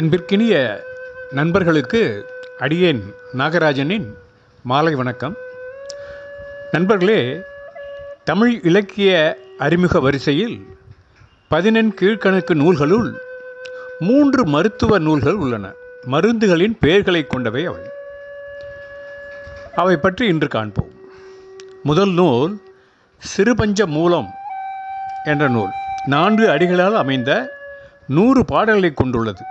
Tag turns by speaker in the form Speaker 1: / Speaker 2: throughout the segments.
Speaker 1: அன்பிற்கினிய நண்பர்களுக்கு அடியேன் நாகராஜனின் மாலை வணக்கம். நண்பர்களே தமிழ் இலக்கிய அறிமுக வரிசையில் பதினெண் கீழ்க்கணக்கு நூல்களுள் மூன்று மருத்துவ நூல்கள் உள்ளன. மருந்துகளின் பெயர்களை கொண்டவை அவை. அவை பற்றி இன்று காண்போம். முதல் நூல் சிறுபஞ்ச மூலம் என்ற நூல். நான்கு அடிகளால் அமைந்த நூறு பாடல்களை கொண்டுள்ளது.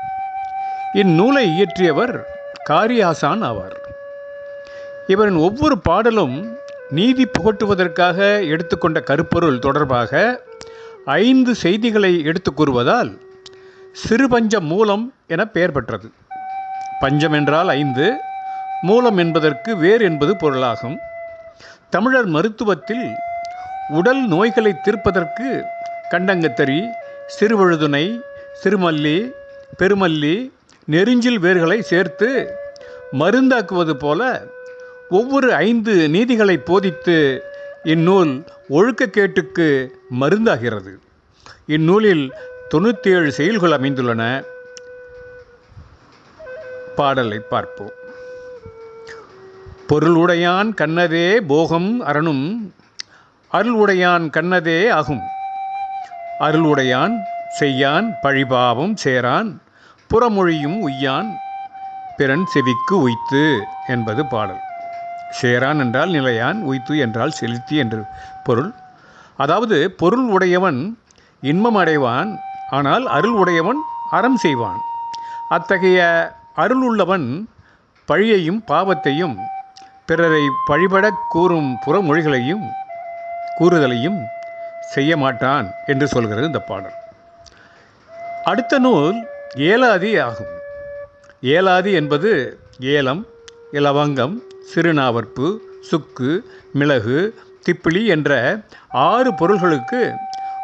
Speaker 1: இந்நூலை இயற்றியவர் காரியாசான் ஆவார். இவரின் ஒவ்வொரு பாடலும் நீதி புகட்டுவதற்காக எடுத்துக்கொண்ட கருப்பொருள் தொடர்பாக ஐந்து செய்திகளை எடுத்து கூறுவதால் சிறுபஞ்ச மூலம் என பெயர் பெற்றது. பஞ்சம் என்றால் ஐந்து மூலம் என்பதற்கு வேர் என்பது பொருளாகும். தமிழர் மருத்துவத்தில் உடல் நோய்களை தீர்ப்பதற்கு கண்டங்கத்தரி சிறுவழுதுணை சிறுமல்லி பெருமல்லி நெருஞ்சில் வேர்களை சேர்த்து மருந்தாக்குவது போல ஒவ்வொரு ஐந்து நீதிகளை போதித்து இந்நூல் ஒழுக்கக்கேட்டுக்கு மருந்தாகிறது. இந்நூலில் தொண்ணூற்றி ஏழு செயல்கள் அமைந்துள்ளன. பாடலை பார்ப்போம். பொருளுடையான் கண்ணதே போகம் அரணும் அருள் உடையான் கண்ணதே ஆகும். அருள் உடையான் செய்யான் பழிபாவம் சேரான் புறமொழியும் உய்யான் பிறன் செவிக்கு உய்த்து என்பது பாடல். சேரான் என்றால் நிலையான் உய்த்து என்றால் செலுத்தி என்று பொருள். அதாவது பொருள் உடையவன் இன்பம் அடைவான் ஆனால் அருள் உடையவன் அறம் செய்வான். அத்தகைய அருள் உள்ளவன் பழியையும் பாவத்தையும் பிறரை பழிபடக் கூறும் புறமொழிகளையும் கூறுதலையும் செய்ய மாட்டான் என்று சொல்கிறது இந்த பாடல். அடுத்த நூல் ஏலாதி ஆகும். ஏலாதி என்பது ஏலம் இலவங்கம் சிறுநாவற்பு சுக்கு மிளகு திப்பிலி என்ற ஆறு பொருள்களுக்கு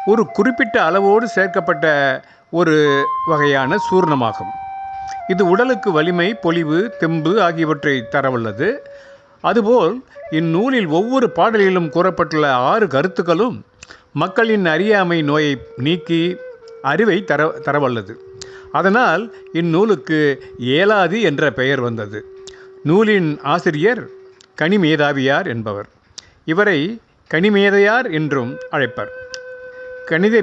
Speaker 1: ஒரு குறிப்பிட்ட அளவோடு சேர்க்கப்பட்ட ஒரு வகையான சூர்ணமாகும். இது உடலுக்கு வலிமை பொலிவு தெம்பு ஆகியவற்றை தரவல்லது அதுபோல் இந்நூலில் ஒவ்வொரு பாடலிலும் கூறப்பட்டுள்ள ஆறு கருத்துக்களும் மக்களின் அறியாமை நோயை நீக்கி அறிவை தர தரவல்லது. அதனால் இந்நூலுக்கு ஏலாதி என்ற பெயர் வந்தது. நூலின் ஆசிரியர் கனிமேதாவியார் என்பவர். இவரை கனிமேதையார் என்றும் அழைப்பர். கணித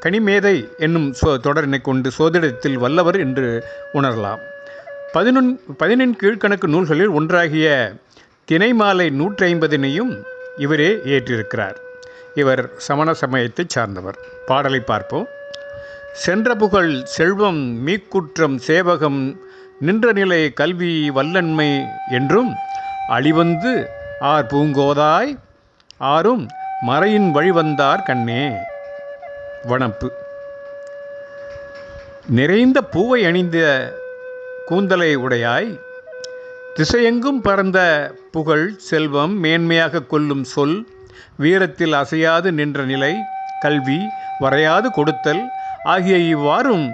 Speaker 1: கனிமேதை என்னும் சோ தொடரினை கொண்டு சோதிடத்தில் வல்லவர் என்று உணரலாம். பதினொன் பதினெண் கீழ்க்கணக்கு நூல்களில் ஒன்றாகிய தினைமாலை நூற்றி ஐம்பதினையும் இவரே ஏற்றிருக்கிறார். இவர் சமண சமயத்தைச் சார்ந்தவர். பாடலை பார்ப்போம். சென்ற புகழ் செல்வம் மீக்குற்றம் சேவகம் நின்ற நிலை கல்வி வல்லன்மை என்றும் அழிவந்து ஆர் பூங்கோதாய் ஆறும் மறையின் வழிவந்தார் கண்ணே. வனப்பு. நிறைந்த பூவை அணிந்த கூந்தலை உடையாய் திசையெங்கும் பறந்த புகழ் செல்வம் மேன்மையாக கொல்லும் சொல் வீரத்தில் அசையாது நின்ற நிலை கல்வி வரையாது கொடுத்தல் ஆகிய இவ்வாறும்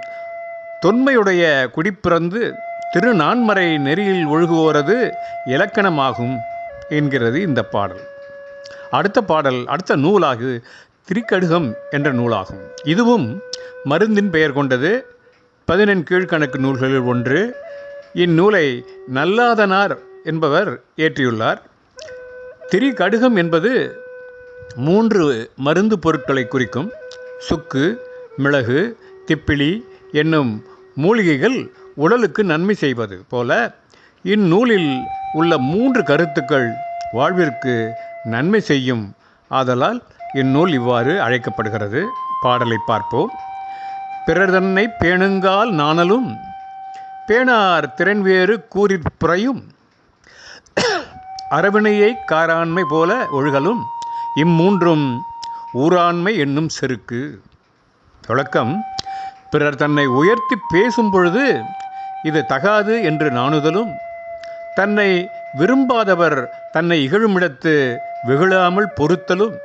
Speaker 1: தொன்மையுடைய குடிப்பிறந்து திருநான்மறை நெறியில் ஒழுகுவோரது இலக்கணமாகும் என்கிறது இந்த பாடல். அடுத்த பாடல் அடுத்த நூலாகு திரிக்கடுகம் என்ற நூலாகும். இதுவும் மருந்தின் பெயர் கொண்டது. பதினெண் கீழ்கணக்கு நூல்களில் ஒன்று. இந்நூலை நல்லாதனார் என்பவர் ஏற்றியுள்ளார். திரிகடுகம் என்பது மூன்று மருந்து பொருட்களை குறிக்கும். சுக்கு மிளகு திப்பிலி என்னும் மூலிகைகள் உடலுக்கு நன்மை செய்வது போல இந்நூலில் உள்ள மூன்று கருத்துக்கள் வாழ்விற்கு நன்மை செய்யும். ஆதலால் இந்நூல் இவ்வாறு அழைக்கப்படுகிறது. பாடலை பார்ப்போம். பிறர் தன்னை பேணுங்கால் நாணலும் பேணார் திறன்வேறு கூறிற்புறையும் அரவினையை காராண்மை போல ஒழுகலும் இம்மூன்றும் ஊராண்மை என்னும் செருக்கு. தொடக்கம். பிறர் தன்னை உயர்த்தி பேசும் பொழுது இது தகாது என்று நாணுதலும் தன்னை விரும்பாதவர் தன்னை இகழுமிடத்து வெகுளாமல் பொறுத்தலும்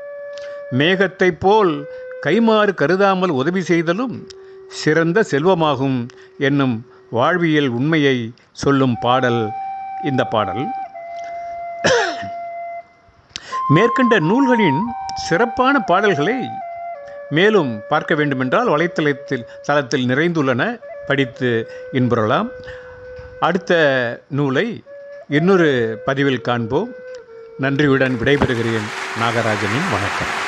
Speaker 1: மேகத்தைப் போல் கைமாறு கருதாமல் உதவி செய்தலும் சிறந்த செல்வமாகும் என்னும் வாழ்வியல் உண்மையை சொல்லும் பாடல் இந்த பாடல். மேற்கண்ட நூல்களின் சிறப்பான பாடல்களை மேலும் பார்க்க வேண்டுமென்றால் வலைத்தளத்தில் தளத்தில் நிறைந்துள்ளன. படித்து இன்புறலாம். அடுத்த நூலை இன்னொரு பதிவில் காண்போம். நன்றியுடன் விடைபெறுகிறேன். நாகராஜனின் வணக்கம்.